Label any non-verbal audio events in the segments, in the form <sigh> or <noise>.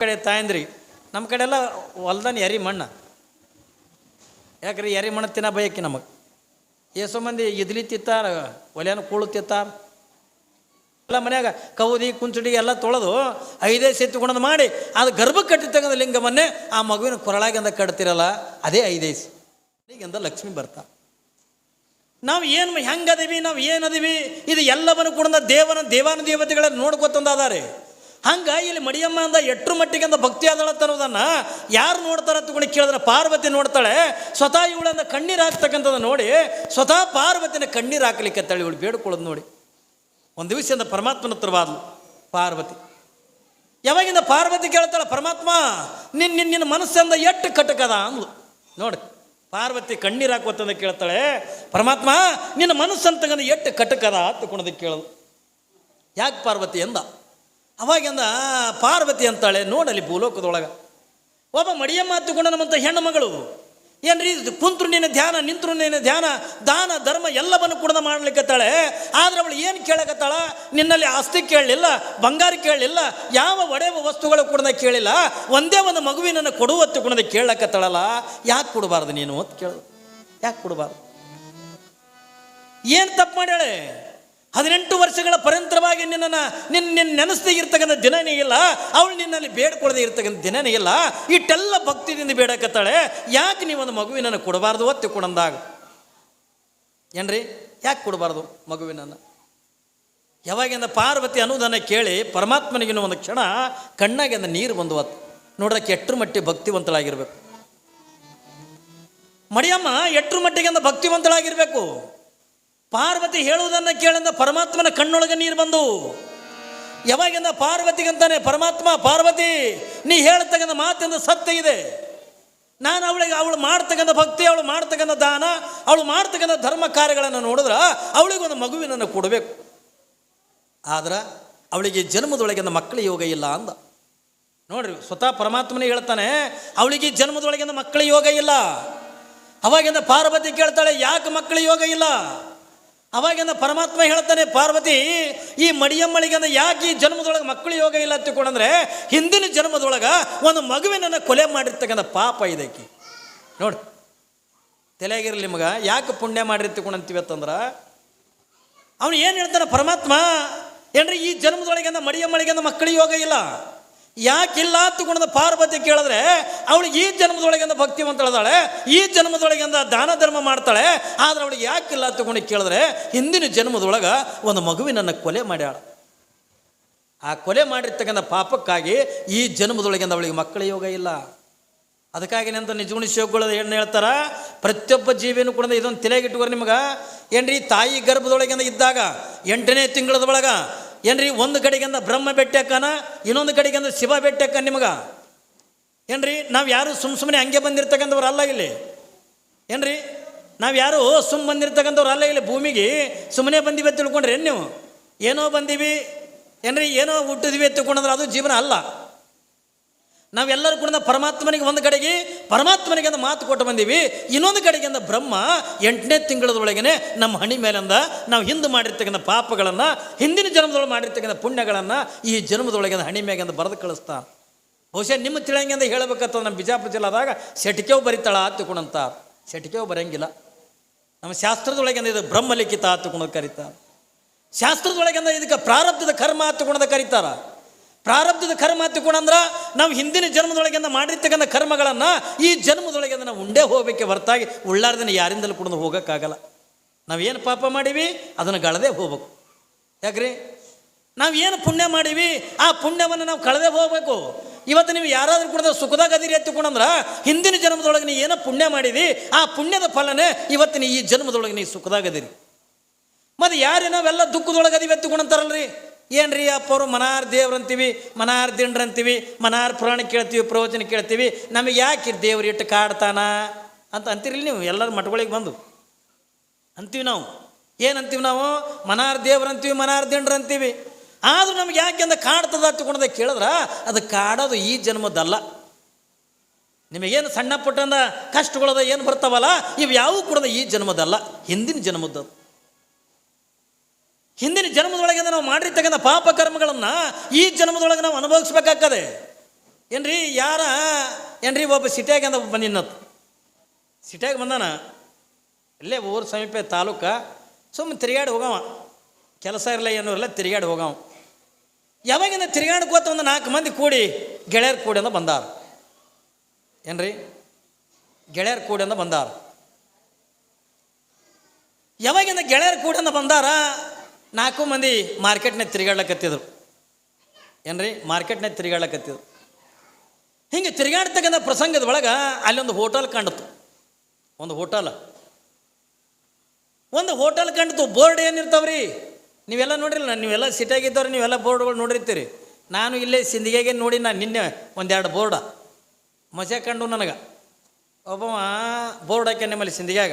ಕಡೆ ತಾಯಂದ್ರಿ ನಮ್ಮ ಕಡೆ ಎಲ್ಲ ಹೊಲ್ದನ್ ಎರಿ ಮಣ್ಣು. ಯಾಕ್ರಿ ಎರಿ ಮಣ್ಣು ತಿನ್ನ ಬಯಕಿ ನಮಗೆ? ಎಷ್ಟೋ ಮಂದಿ ಇದ್ಲಿ ತಿತ್ತಾರ ಒಲೆಯನ್ನು ಕೂಳು ತಿತ್ತಾರ ಎಲ್ಲ ಮನ್ಯಾಗ ಕೌದಿ, ಕುಂಚುಡಿ ಎಲ್ಲ ತೊಳೆದು ಐದೇ ಸೆತ್ತುಕೊಂಡದು ಮಾಡಿ, ಅದು ಗರ್ಭ ಕಟ್ಟಿ ಲಿಂಗ ಲಿಂಗವನ್ನೇ ಆ ಮಗುವಿನ ಕೊರಳಾಗಿಂದ ಕಟ್ತಿರಲ್ಲ, ಅದೇ ಐದೇಸಿ ಈಗಿಂದ ಲಕ್ಷ್ಮಿ ಬರ್ತಾ. ನಾವು ಏನು ಹೆಂಗದೀವಿ ನಾವು ಏನದೀವಿ ಇದು ಎಲ್ಲವನ್ನು ಕೂಡ ದೇವನ, ದೇವಾನು ದೇವತೆಗಳನ್ನ ನೋಡ್ಕೊತಂದಾದಾರೆ ಹಂಗ ಇಲ್ಲಿ ಮಡಿಯಮ್ಮ ಅಂದ ಎಟ್ರ ಮಟ್ಟಿಗೆ ಅಂದ ಭಕ್ತಿ ಅನ್ನೋದನ್ನ ಯಾರು ನೋಡ್ತಾರ ತಗೊಂಡು ಕೇಳಿದ್ರೆ ಪಾರ್ವತಿ ನೋಡ್ತಾಳೆ. ಸ್ವತಃ ಇವಳಂದ ಕಣ್ಣೀರು ಹಾಕ್ತಕ್ಕಂಥದ್ದು ನೋಡಿ, ಸ್ವತಃ ಪಾರ್ವತಿನ ಕಣ್ಣೀರು ಹಾಕ್ಲಿಕ್ಕೆ ತಳಿ ಇವಳು ಬೇಡ್ಕೊಳ್ಳೋದು ನೋಡಿ. ಒಂದು ದಿವಸದಿಂದ ಪರಮಾತ್ಮನ ಹತ್ರವಾದ್ಲು ಪಾರ್ವತಿ. ಯಾವಾಗಿಂದ ಪಾರ್ವತಿ ಕೇಳ್ತಾಳೆ, ಪರಮಾತ್ಮ ನಿನ್ನ ನಿನ್ನ ನಿನ್ನ ಮನಸ್ಸಂದ ಎಷ್ಟು ಕಟಕದ ಅಂದ್ಲು. ನೋಡಿ, ಪಾರ್ವತಿ ಕಣ್ಣೀರು ಹಾಕುವಂತಂದ ಕೇಳ್ತಾಳೆ, ಪರಮಾತ್ಮ, ನಿನ್ನ ಮನಸ್ಸಂತಗಂದ ಎಷ್ಟು ಕಟಕದ ಅಂತ ತಗೊಂಡದಕ್ಕೆ ಕೇಳೋದು. ಯಾಕೆ ಪಾರ್ವತಿ ಎಂದ ಅವಾಗಿಂದ ಪಾರ್ವತಿ ಅಂತಾಳೆ ನೋಡಲಿ ಭೂಲೋಕದೊಳಗೆ. ಒಬ್ಬ ಮಡಿಯಮ್ಮ ನಮ್ಮಂಥ ಹೆಣ್ಣು ಮಗಳು. ಏನ್ರಿ ಕುಂತ್ರು ನಿನ್ನ ಧ್ಯಾನ, ನಿಂತ್ರು ನಿನ್ನ ಧ್ಯಾನ, ದಾನ, ಧರ್ಮ ಎಲ್ಲವನ್ನು ಕೂಡ ಮಾಡ್ಲಿಕ್ಕತ್ತಾಳೆ ಆದ್ರೆ ಅವಳು ಏನು ಕೇಳಕತ್ತಾಳ? ನಿನ್ನಲ್ಲಿ ಆಸ್ತಿ ಕೇಳಲಿಲ್ಲ, ಬಂಗಾರ ಕೇಳಲಿಲ್ಲ, ಯಾವ ಒಡೆಯ ವಸ್ತುಗಳು ಕೂಡ ಕೇಳಿಲ್ಲ, ಒಂದೇ ಒಂದು ಮಗುವಿನನ್ನು ಕೊಡುವತ್ತು ಕೂಡ ಕೇಳಕತ್ತಾಳಲ್ಲ. ಯಾಕೆ ಕೊಡಬಾರ್ದು ನೀನು ಅಂತ ಕೇಳು. ಯಾಕೆ ಕೊಡಬಾರ್ದು? ಏನು ತಪ್ಪು ಮಾಡ್ಯಾಳೆ? ಹದಿನೆಂಟು ವರ್ಷಗಳ ಪರಂತರವಾಗಿ ನಿನ್ನನ್ನು ನಿನ್ನ ನಿನ್ನ ನೆನೆಸದೇ ಇರ್ತಕ್ಕಂಥ ದಿನನೇ ಇಲ್ಲ. ಅವಳು ನಿನ್ನಲ್ಲಿ ಬೇಡ್ಕೊಳ್ಳದೆ ಇರ್ತಕ್ಕಂಥ ದಿನನೇ ಇಲ್ಲ. ಇಟ್ಟೆಲ್ಲ ಭಕ್ತಿದಿಂದ ಬೇಡಕತ್ತಾಳೆ. ಯಾಕೆ ಒಂದು ಮಗುವಿನನ್ನು ಕೊಡಬಾರ್ದು? ಒತ್ತಿ ಕೊಡಂದಾಗ. ಏನ್ರಿ? ಯಾಕೆ ಕೊಡಬಾರ್ದು ಮಗುವಿನನ್ನು? ಯಾವಾಗಿಂದ ಪಾರ್ವತಿ ಅನ್ನೋದನ್ನು ಕೇಳಿ ಪರಮಾತ್ಮನಿಗಿನ ಒಂದು ಕ್ಷಣ ಕಣ್ಣಾಗಿಂದ ನೀರು ಬಂದು ಅತ್ತು ನೋಡೋದಕ್ಕೆ ಎಟ್ರು ಮಟ್ಟಿ ಭಕ್ತಿವಂತಳಾಗಿರ್ಬೇಕು. ಮಡಿಯಮ್ಮ, ಎಟ್ರ ಮಟ್ಟಿಗೆ ಭಕ್ತಿವಂತಳಾಗಿರ್ಬೇಕು? ಪಾರ್ವತಿ ಹೇಳುವುದನ್ನು ಕೇಳಿದ ಪರಮಾತ್ಮನ ಕಣ್ಣೊಳಗೆ ನೀರು ಬಂದು, ಯಾವಾಗಿಂದ ಪಾರ್ವತಿಗಂತಾನೆ? ಪರಮಾತ್ಮ, ಪಾರ್ವತಿ, ನೀ ಹೇಳ್ತಕ್ಕಂಥ ಮಾತಿಂದ ಸತ್ಯ ಇದೆ. ನಾನು ಅವಳಿಗೆ ಅವಳು ಮಾಡ್ತಕ್ಕಂಥ ಭಕ್ತಿ, ಅವಳು ಮಾಡ್ತಕ್ಕಂಥ ದಾನ, ಅವಳು ಮಾಡ್ತಕ್ಕಂಥ ಧರ್ಮ ಕಾರ್ಯಗಳನ್ನು ನೋಡಿದ್ರೆ ಅವಳಿಗೊಂದು ಮಗುವಿನನ್ನು ಕೊಡಬೇಕು. ಆದ್ರೆ ಅವಳಿಗೆ ಜನ್ಮದೊಳಗಿಂದ ಮಕ್ಕಳ ಯೋಗ ಇಲ್ಲ ಅಂದ. ನೋಡ್ರಿ, ಸ್ವತಃ ಪರಮಾತ್ಮನೇ ಹೇಳ್ತಾನೆ, ಅವಳಿಗೆ ಜನ್ಮದೊಳಗಿಂದ ಮಕ್ಕಳ ಯೋಗ ಇಲ್ಲ. ಅವಾಗಿಂದ ಪಾರ್ವತಿ ಕೇಳ್ತಾಳೆ, ಯಾಕೆ ಮಕ್ಕಳ ಯೋಗ ಇಲ್ಲ? ಅವಾಗಿಂದ ಪರಮಾತ್ಮ ಹೇಳ್ತಾನೆ, ಪಾರ್ವತಿ, ಈ ಮಡಿಯಮ್ಮಳಿಗೆಂದ ಯಾಕೆ ಈ ಜನ್ಮದೊಳಗೆ ಮಕ್ಕಳು ಯೋಗ ಇಲ್ಲ ತಿಳ್ಕೊಂಡಂದ್ರೆ ಹಿಂದಿನ ಜನ್ಮದೊಳಗೆ ಒಂದು ಮಗುವಿನನ್ನು ಕೊಲೆ ಮಾಡಿರ್ತಕ್ಕಂಥ ಪಾಪ ಇದಕ್ಕೆ ನೋಡಿ, ತಲೆಯಾಗಿರಲಿ ನಿಮಗೆ ಯಾಕೆ ಪುಣ್ಯ ಮಾಡಿರ್ತಕೊಂಡಂತೀವಿ ಅಂತಂದ್ರೆ ಅವನು ಏನು ಹೇಳ್ತಾನೆ ಪರಮಾತ್ಮ, ಏನ್ರಿ ಈ ಜನ್ಮದೊಳಗೆಂದ ಮಡಿಯಮ್ಮಳಿಗೆಂದ ಮಕ್ಕಳು ಯೋಗ ಇಲ್ಲ? ಯಾಕಿಲ್ಲ ಗುಣದ ಪಾರ್ವತಿ ಕೇಳಿದ್ರೆ ಅವಳು ಈ ಜನ್ಮದೊಳಗಿಂದ ಹೇಳಿದಾಳೆ, ಈ ಜನ್ಮದೊಳಗಿಂದ ದಾನ ಧರ್ಮ ಮಾಡ್ತಾಳೆ, ಆದ್ರೆ ಅವಳಿಗೆ ಯಾಕಿಲ್ಲ ತಗೊಂಡು ಕೇಳಿದ್ರೆ, ಹಿಂದಿನ ಜನ್ಮದೊಳಗೆ ಒಂದು ಮಗುವಿನನ್ನು ಕೊಲೆ ಮಾಡ್ಯಾಳ. ಆ ಕೊಲೆ ಮಾಡಿರ್ತಕ್ಕಂಥ ಪಾಪಕ್ಕಾಗಿ ಈ ಜನ್ಮದೊಳಗಿಂದ ಅವಳಿಗೆ ಮಕ್ಕಳ ಯೋಗ ಇಲ್ಲ. ಅದಕ್ಕಾಗಿ ನಂತರ ನಿಜಗುಣ ಶಿವಗಳು ಏನು ಹೇಳ್ತಾರ, ಪ್ರತಿಯೊಬ್ಬ ಜೀವಿನೂ ಕೂಡ ಇದೊಂದು ತಲೆಗಿಟ್ಟುವ ನಿಮಗೆ. ಏನ್ರಿ, ತಾಯಿ ಗರ್ಭದೊಳಗಿಂದ ಇದ್ದಾಗ, ಎಂಟನೇ ತಿಂಗಳದೊಳಗ ಏನ್ರಿ? ಒಂದು ಕಡೆಗಿಂದ ಬ್ರಹ್ಮ ಬೆಟ್ಟಕ್ಕನ, ಇನ್ನೊಂದು ಕಡೆಗಿಂದ ಶಿವ ಬೆಟ್ಟಕ್ಕ ನಿಮಗೆ? ಏನ್ರಿ? ನಾವು ಯಾರು ಸುಮ್ಮ ಸುಮ್ಮನೆ ಹಂಗೆ ಬಂದಿರ್ತಕ್ಕಂಥವ್ರು ಅಲ್ಲ ಇಲ್ಲಿ. ಏನ್ರಿ? ನಾವು ಯಾರು ಸುಮ್ಮ ಬಂದಿರ್ತಕ್ಕಂಥವ್ರು ಅಲ್ಲ ಇಲ್ಲಿ ಭೂಮಿಗೆ? ಸುಮ್ಮನೆ ಬಂದಿವೆ ತಿಳ್ಕೊಂಡ್ರೆ ಏನು ನೀವು? ಏನೋ ಬಂದೀವಿ. ಏನ್ರಿ? ಏನೋ ಹುಟ್ಟಿದ್ವಿ ತಿಳ್ಕೊಂಡ್ರೆ ಅದು ಜೀವನ ಅಲ್ಲ. ನಾವೆಲ್ಲರೂ ಕೂಡ ಪರಮಾತ್ಮನಿಗೆ ಒಂದು ಕಡೆಗೆ, ಪರಮಾತ್ಮನಿಗೆ ಅಂತ ಮಾತು ಕೊಟ್ಟು ಬಂದೀವಿ. ಇನ್ನೊಂದು ಕಡೆಗಿಂದ ಬ್ರಹ್ಮ, ಎಂಟನೇ ತಿಂಗಳದೊಳಗನೆ ನಮ್ಮ ಹಣಿ ಮೇಲಿಂದ ನಾವು ಹಿಂದೆ ಮಾಡಿರ್ತಕ್ಕಂಥ ಪಾಪಗಳನ್ನು, ಹಿಂದಿನ ಜನ್ಮದೊಳಗೆ ಮಾಡಿರ್ತಕ್ಕಂಥ ಪುಣ್ಯಗಳನ್ನು ಈ ಜನ್ಮದೊಳಗಿಂದ ಹಣಿ ಮ್ಯಾಗಿಂದ ಬರೆದು ಕಳಿಸ್ತಾ. ಬಹುಶಃ ನಿಮ್ಮ ತಿಳಿಯಂಗಿಂದ ಹೇಳಬೇಕಂತ ನಮ್ಮ ಬಿಜಾಪುರ ಜಿಲ್ಲಾದಾಗ ಸೆಟಿಕೆವು ಬರಿತಾಳ ಆತುಕೊಂಡಂತ ಸೆಟಿಕೆವು ಬರೆಯಂಗಿಲ್ಲ. ನಮ್ಮ ಶಾಸ್ತ್ರದೊಳಗಿಂದ ಇದು ಬ್ರಹ್ಮಲಿಖಿತ ಆತುಕೊಂಡು ಕರೀತಾರೆ. ಶಾಸ್ತ್ರದೊಳಗಿಂದ ಇದಕ್ಕೆ ಪ್ರಾರಬ್ಧದ ಕರ್ಮ ಆತುಕೊಂಡದ ಕರೀತಾರ. ಪ್ರಾರಬ್ಧದ ಕರ್ಮ ಹತ್ತುಕೊಂಡಂದ್ರ ನಾವು ಹಿಂದಿನ ಜನ್ಮದೊಳಗಿಂದ ಮಾಡಿರ್ತಕ್ಕಂಥ ಕರ್ಮಗಳನ್ನು ಈ ಜನ್ಮದೊಳಗಿಂದ ನಾವು ಉಂಡೇ ಹೋಗಬೇಕೆ ಹೊರತಾಗಿ ಉಳ್ಳಾರ್ದನ್ನ ಯಾರಿಂದಲೂ ಕೂಡ ಹೋಗೋಕ್ಕಾಗಲ್ಲ. ನಾವೇನು ಪಾಪ ಮಾಡೀವಿ? ಅದನ್ನು ಗಳದೇ ಹೋಗ್ಬೇಕು. ಯಾಕ್ರಿ? ನಾವು ಏನು ಪುಣ್ಯ ಮಾಡೀವಿ? ಆ ಪುಣ್ಯವನ್ನು ನಾವು ಕಳೆದೇ ಹೋಗಬೇಕು. ಇವತ್ತು ನೀವು ಯಾರಾದರೂ ಕೂಡ ಸುಖದಾಗ ಅದಿರಿ ಎತ್ತಿಕೊಂಡಂದ್ರೆ ಹಿಂದಿನ ಜನ್ಮದೊಳಗೆ ನೀವು ಏನೋ ಪುಣ್ಯ ಮಾಡಿದಿ? ಆ ಪುಣ್ಯದ ಫಲನೇ ಇವತ್ತಿನ ಈ ಜನ್ಮದೊಳಗೆ ನೀವು ಸುಖದಾಗದಿರಿ ಮತ್ತು ಯಾರೇ ನಾವೆಲ್ಲ ದುಃಖದೊಳಗೆ ಅದಿವಿ ಎತ್ತುಕೊಂಡಂತಾರಲ್ರಿ ಏನ್ರಿ ಅಪ್ಪವರು, ಮನಾರ್ ದೇವ್ರು ಅಂತೀವಿ ಮನಾರ್ ದಿಂಡ್ರು ಅಂತೀವಿ ಮನಾರ್ ಪುರಾಣ ಕೇಳ್ತೀವಿ, ಪ್ರವಚನ ಕೇಳ್ತೀವಿ, ನಮಗೆ ಯಾಕೆ ದೇವ್ರು ಇಟ್ಟು ಕಾಡ್ತಾನ? ಅಂತ ಅಂತೀರಿ ನೀವು, ಎಲ್ಲರೂ ಮಠಗಳಿಗೆ ಬಂದು. ಅಂತೀವಿ ನಾವು. ಏನಂತೀವಿ ನಾವು? ಮನಾರ್ ದೇವ್ರು ಅಂತೀವಿ ಮನಾರ್ ದಿಂಡ್ರು ಅಂತೀವಿ ಆದ್ರೂ ನಮ್ಗೆ ಯಾಕೆ ಅಂತ ಕಾಡ್ತದ ಹತ್ತುಕೊಂಡದ ಕೇಳಿದ್ರೆ, ಅದು ಕಾಡೋದು ಈ ಜನ್ಮದಲ್ಲ. ನಿಮಗೇನು ಸಣ್ಣ ಪುಟ್ಟಂದ ಕಷ್ಟಗಳದ ಏನು ಬರ್ತಾವಲ್ಲ, ಇವು ಯಾವೂ ಕೂಡ ಈ ಜನ್ಮದಲ್ಲ, ಹಿಂದಿನ ಜನ್ಮದ್ದು ಹಿಂದಿನ ಜನ್ಮದೊಳಗಿಂದ ನಾವು ಮಾಡಿರ್ತಕ್ಕಂಥ ಪಾಪ ಕರ್ಮಗಳನ್ನು ಈ ಜನ್ಮದೊಳಗೆ ನಾವು ಅನುಭವಿಸ್ಬೇಕಾಗ್ತದೆ. ಏನ್ರಿ, ಯಾರ, ಏನ್ರಿ ಒಬ್ಬ ಸಿಟಿಯಾಗಿಂದ ಬಂದಿನ್ನತ್ತು ಸಿಟಿಯಾಗಿ ಬಂದಾನ, ಇಲ್ಲೇ ಊರು ಸಮೀಪ ತಾಲೂಕ ಸುಮ್ಮನೆ ತಿರುಗಾಡಿ ಹೋಗವ. ಕೆಲಸ ಇರಲ್ಲ ಏನೂ ಇರಲ್ಲ ತಿರುಗಾಡಿ ಹೋಗವ. ಯಾವಾಗಿಂದ ತಿರುಗಾಡ್ಕೋತ ಒಂದು ನಾಲ್ಕು ಮಂದಿ ಕೂಡಿ ಗೆಳೆಯರು ಕೂಡಿ ಅಂತ ಬಂದಾರ. ಏನ್ರಿ, ಗೆಳೆಯರು ಕೂಡಿ ಅಂತ ಬಂದಾರ. ಯಾವಾಗಿಂದ ಗೆಳೆಯರು ಕೂಡಿ ಅಂತ ಬಂದಾರ ನಾಲ್ಕು ಮಂದಿ ಮಾರ್ಕೆಟ್ನಾಗ ತಿರುಗಾಡ್ಲಕತ್ತಿದ್ರು. ಏನ್ರಿ? ಮಾರ್ಕೆಟ್ನಾಗ ತಿರುಗಾಡ್ಲಕತ್ತಿದ್ರು. ಹಿಂಗೆ ತಿರುಗಾಡ್ತಕ್ಕಂಥ ಪ್ರಸಂಗದ ಒಳಗೆ ಅಲ್ಲೊಂದು ಹೋಟೆಲ್ ಕಂಡಿತು. ಒಂದು ಹೋಟೆಲ್. ಒಂದು ಹೋಟೆಲ್ ಕಂಡಿತು. ಬೋರ್ಡ್ ಏನಿರ್ತಾವ್ರಿ? ನೀವೆಲ್ಲ ನೋಡಿರಲ್ಲ, ನೀವೆಲ್ಲ ಸಿಟಿಯಾಗಿದ್ದವ್ರು, ನೀವೆಲ್ಲ ಬೋರ್ಡ್ಗಳು ನೋಡಿರ್ತೀರಿ. ನಾನು ಇಲ್ಲೇ ಸಿಂದಿಗೆಗೆ ನೋಡಿ ನಾನು ನಿನ್ನೆ ಒಂದೆರಡು ಬೋರ್ಡ. ಮಜಾ ಕಂಡು ನನಗೆ. ಒಬ್ಬ ಬೋರ್ಡ್ ಹಾಕ್ಯ ನಿಮ್ಮಲ್ಲಿ ಸಿಂದಿಗ್ಯಾಗ.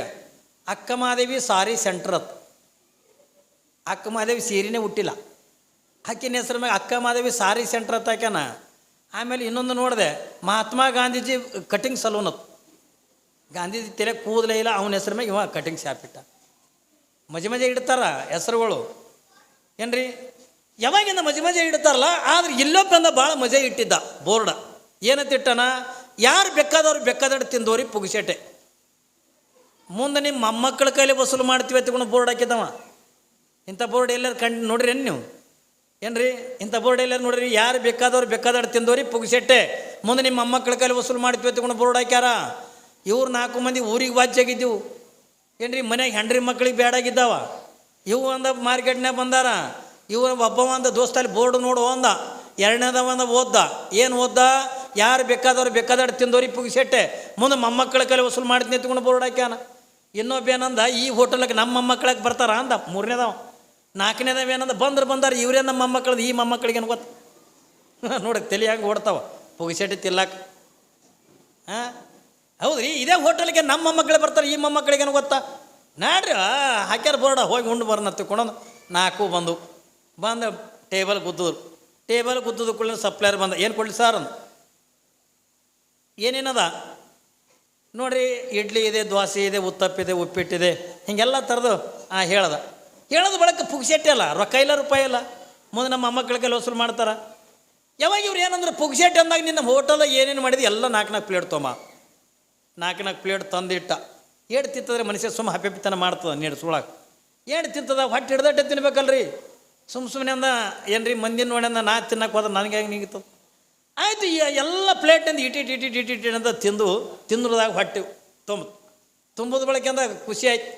ಅಕ್ಕಮಾದೇವಿ ಸಾರಿ ಸೆಂಟ್ರ್ ಅತ್. ಅಕ್ಕ ಮಹಾದೇವಿ ಸೀರೆನೇ ಹುಟ್ಟಿಲ್ಲ ಅಕ್ಕಿನ ಹೆಸರು ಮ್ಯಾಗ ಅಕ್ಕ ಮಹಾದೇವಿ ಸಾರಿ ಸೆಂಟರ್ ಅಂತ ಹಾಕ್ಯಾನ. ಆಮೇಲೆ ಇನ್ನೊಂದು ನೋಡಿದೆ, ಮಹಾತ್ಮ ಗಾಂಧೀಜಿ ಕಟಿಂಗ್ ಸಲೂನ್ ಅದು. ಗಾಂಧೀಜಿ ತೆರೆ ಕೂದಲೇ ಇಲ್ಲ, ಅವನ ಹೆಸರು ಮ್ಯಾಗ ಇವ ಕಟಿಂಗ್ ಶಾಪ್ ಇಟ್ಟ. ಮಜೆ ಮಜೆ ಇಡ್ತಾರ ಹೆಸರುಗಳು. ಏನ್ರಿ? ಯಾವಾಗಿಂದ ಮಜೆ ಮಜೆ ಇಡ್ತಾರಲ್ಲ, ಆದ್ರೆ ಇಲ್ಲೊಬ್ಬಂದ ಭಾಳ ಮಜೆ ಇಟ್ಟಿದ್ದ ಬೋರ್ಡ. ಏನಂತ ಇಟ್ಟನ? ಯಾರು ಬೇಕಾದವ್ರು ಬೇಕಾದಷ್ಟು ತಿಂದೋರಿ ಪುಗಿಸೆಟೆ. ಮುಂದೆ ನಿಮ್ಮ ಮೊಮ್ಮಕ್ಕಳ ಕೈಲಿ ವಸೂಲು ಮಾಡ್ತೀವಿ ಅಂತ ಬೋರ್ಡ್ ಹಾಕಿದ್ದವ. ಇಂಥ ಬೋರ್ಡ್ ಎಲ್ಲರೂ ಕಂಡು ನೋಡ್ರಿ ಏನು ನೀವು? ಏನ್ರಿ? ಇಂಥ ಬೋರ್ಡ್ ಎಲ್ಲರೂ ನೋಡ್ರಿ, ಯಾರು ಬೇಕಾದವ್ರು ಬೇಕಾದ ತಿಂದವ್ರಿ ಪುಗಿಸೆಟ್ಟೆ. ಮುಂದೆ ನಿಮ್ಮ ಮೊಮ್ಮಕ್ಕಳ ಕೈಲಿ ವಸೂಲು ಮಾಡ್ತೀವಿ ತಗೊಂಡು ಬೋರ್ಡ್ ಹಾಕ್ಯಾರ. ಇವ್ರು ನಾಲ್ಕು ಮಂದಿ ಊರಿಗೆ ಬಾಚಿಯಾಗಿದ್ದೆವು ಏನು ರೀ ಮನ್ಯಾಗ ಹೆಂಡ್ರಿ ಮಕ್ಕಳಿಗೆ ಬೇಡಾಗಿದ್ದಾವ ಇವು ಅಂದ ಮಾರ್ಕೆಟ್ನಾಗ ಬಂದಾರ. ಇವ ಒಬ್ಬವ ಅಂದ ದೋಸ್ತಲ್ಲಿ ಬೋರ್ಡ್ ನೋಡು ಅಂದ. ಎರಡನೇದವ ಅಂದ ಓದ್ದ. ಏನು ಓದ್ದ? ಯಾರು ಬೇಕಾದವ್ರು ಬೇಕಾದವ್ರು ತಿಂದವ್ರಿ ಪುಗಿಸೆಟ್ಟೆ. ಮುಂದೆ ಮೊಮ್ಮಕ್ಕಳ ಕೈಲಿ ವಸೂಲು ಮಾಡ್ತೀನಿ ತಗೊಂಡು ಬೋರ್ಡ್ ಹಾಕ್ಯಾನ. ಇನ್ನೊಬ್ಬ ಏನಂದ, ಈ ಹೋಟೆಲ್ಗೆ ನಮ್ಮ ಮೊಮ್ಮಕ್ಕಳಿಗೆ ಬರ್ತಾರ ಅಂದ. ಮೂರನೇದವ. ನಾಲ್ಕನೇದವ ಏನಂದ? ಬಂದ್ರೆ ಬಂದಾರ, ಇವರೇ ನಮ್ಮ ಮೊಮ್ಮಕ್ಕಳದು, ಈ ಮೊಮ್ಮಕ್ಕಳಿಗೆ ಏನು ಗೊತ್ತು? <laughs> ನೋಡಿ, ತಲೆ ಓಡ್ತಾವ. ಪುಗಿಸೆಟ್ಟಿ ತಿಲ್ಲಕ್ಕ ಹಾಂ ಹೌದ್ರಿ, ಇದೇ ಹೋಟೆಲ್ಗೆ ನಮ್ಮ ಮೊಮ್ಮಕ್ಕಳು ಬರ್ತಾರೆ, ಈ ಮೊಮ್ಮಕ್ಕಳಿಗೇನು ಗೊತ್ತಾ? ನಾಡ್ರಿ ಹಾಕ್ಯಾರ ಬೋರ್ಡ, ಹೋಗಿ ಉಂಡು ಬರ್ನ ತಿಳ್ಕೊಂಡು ನಾಲ್ಕು ಬಂದು ಬಂದು ಟೇಬಲ್ ಗುದ್ದಿದ್ರು ಟೇಬಲ್ ಗುದ್ದದ ಕೂಡಲೇ ಸಪ್ಲೈಯರ್ ಬಂದ, ಏನು ಕೊಡಲಿ ಸರ್ ಅಂದ? ಏನೇನದ? ನೋಡ್ರಿ, ಇಡ್ಲಿ ಇದೆ, ದೋಸೆ ಇದೆ ಉತ್ತಪ್ಪಿದೆ ಉಪ್ಪಿಟ್ಟಿದೆ, ಹಿಂಗೆಲ್ಲ ಥರದ್ದು ಹಾಂ ಹೇಳ್ದ. ಹೇಳೋದು ಬಳಕ ಪುಗ್ಸೆಟ್ಟೆ ಅಲ್ಲ, ರೊಕ್ಕ ಇಲ್ಲ, ರೂಪಾಯಿ ಇಲ್ಲ. ಮುಂದೆ ನಮ್ಮ ಮೊಮ್ಮಕ್ಕಳಿಗೆ ವಸೂಲು ಮಾಡ್ತಾರೆ. ಯಾವಾಗ ಇವ್ರು ಏನಂದ್ರೆ ಪುಗ್ಸೆಟ್ಟೆ ಅಂದಾಗ ನಿನ್ನ ಹೋಟೆಲ್ ಏನೇನು ಮಾಡಿದೆ ಎಲ್ಲ ನಾಲ್ಕು ನಾಲ್ಕು ಪ್ಲೇಟ್ ತೊಂಬ ನಾಲ್ಕು ನಾಲ್ಕು ಪ್ಲೇಟ್ ತಂದಿಟ್ಟ. ಏಳು ತಿಂತದ್ರೆ ಮನುಷ್ಯ ಸುಮ್ಮ ಹಪ್ಪಿತನ ಮಾಡ್ತದ ನೀಡು ಸುಳಾಕ ಏನು ತಿಂತದ, ಹೊಟ್ಟೆ ಹಿಡ್ದಟ್ಟೆ ತಿನ್ಬೇಕಲ್ರಿ. ಸುಮ್ ಸುಮ್ಮನೆ ಅಂದ, ಏನ್ರಿ ಮಂದಿನ ನೋಡ್ಯಂದ ನಾ ತಿನ್ನಕ್ಕೆ ಹೋದ್ರೆ ನನಗೆ ಹೆಂಗೆ ನಿಂಗಿತ್ತು ಆಯಿತು ಎಲ್ಲ ಪ್ಲೇಟಿಂದ ಇಟಿ ಇಟಿ ಇಟಿ ಅಂತ ತಿಂದು, ತಿಂದ್ರದಾಗ ಹೊಟ್ಟೆ ತುಂಬ ತುಂಬೋದು ಬಳಕೆ ಅಂದ, ಖುಷಿ ಆಯ್ತು.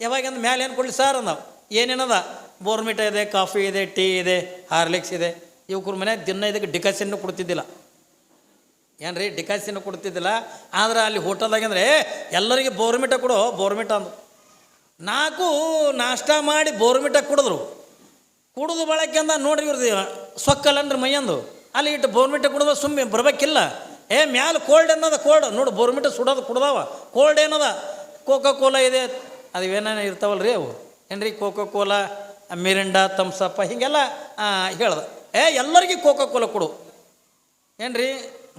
ಯಾವಾಗಂದ ಮೇಲೆ ಏನು ಕೊಡಲಿ ಸರ್ ಅಂದ ಏನೇನದ? ಬೋರ್ಮಿಟ ಇದೆ, ಕಾಫಿ ಇದೆ, ಟೀ ಇದೆ, ಹಾರ್ಲಿಕ್ಸ್ ಇದೆ. ಇವ್ರ ಮನೆ ದಿನ ಇದಕ್ಕೆ ಡಿಕಾಸಿನ್ನು ಕೊಡ್ತಿದ್ದಿಲ್ಲ. ಏನ್ರಿ? ಡಿಕಾಸಿನ ಕೊಡ್ತಿದ್ದಿಲ್ಲ. ಆದ್ರೆ ಅಲ್ಲಿ ಹೋಟೆಲ್ದಾಗ ಅಂದ್ರೆ ಎಲ್ಲರಿಗೆ ಬೋರ್ಮಿಟ ಕೊಡು ಬೋರ್ಮಿಟ ಅಂದು ನಾಲ್ಕು ನಾಷ್ಟ ಮಾಡಿ ಬೋರ್ಮಿಟ ಕುಡಿದ್ರು. ಕುಡಿದು ಬಳಕೆ ಅಂದ ನೋಡ್ರಿ ಇವ್ರದ್ದು ಸೊಕ್ಕಲ್ಲನ್ರಿ ಮೈಯಂದು ಅಲ್ಲಿ ಇಟ್ಟು ಬೋರ್ಮಿಟ ಕುಡಿದ್ರೆ ಸುಮ್ಮನೆ ಬರಬೇಕಿಲ್ಲ. ಏ, ಮ್ಯಾಲ ಕೋಲ್ಡ್ ಅನ್ನೋದ ಕೋಲ್ಡ್? ನೋಡು ಬೋರ್ಮಿಟ ಸುಡೋದು ಕುಡ್ದಾವ. ಕೋಲ್ಡ್ ಏನದ? ಕೋಕೋ ಕೋಲಾ ಇದೆ. ಅದು ಏನೇನು ರೀ ಅವು. ಏನ್ರಿ ಕೋಕೋ ಕೋಲಾ ಮಿರಿಂಡಾ ತಮ್ಸಪ್ಪ ಹೀಗೆಲ್ಲ ಹೇಳ್ದ. ಏ, ಎಲ್ಲರಿಗೂ ಕೋಕೋ ಕೋಲಾ ಕೊಡು. ಏನ್ರಿ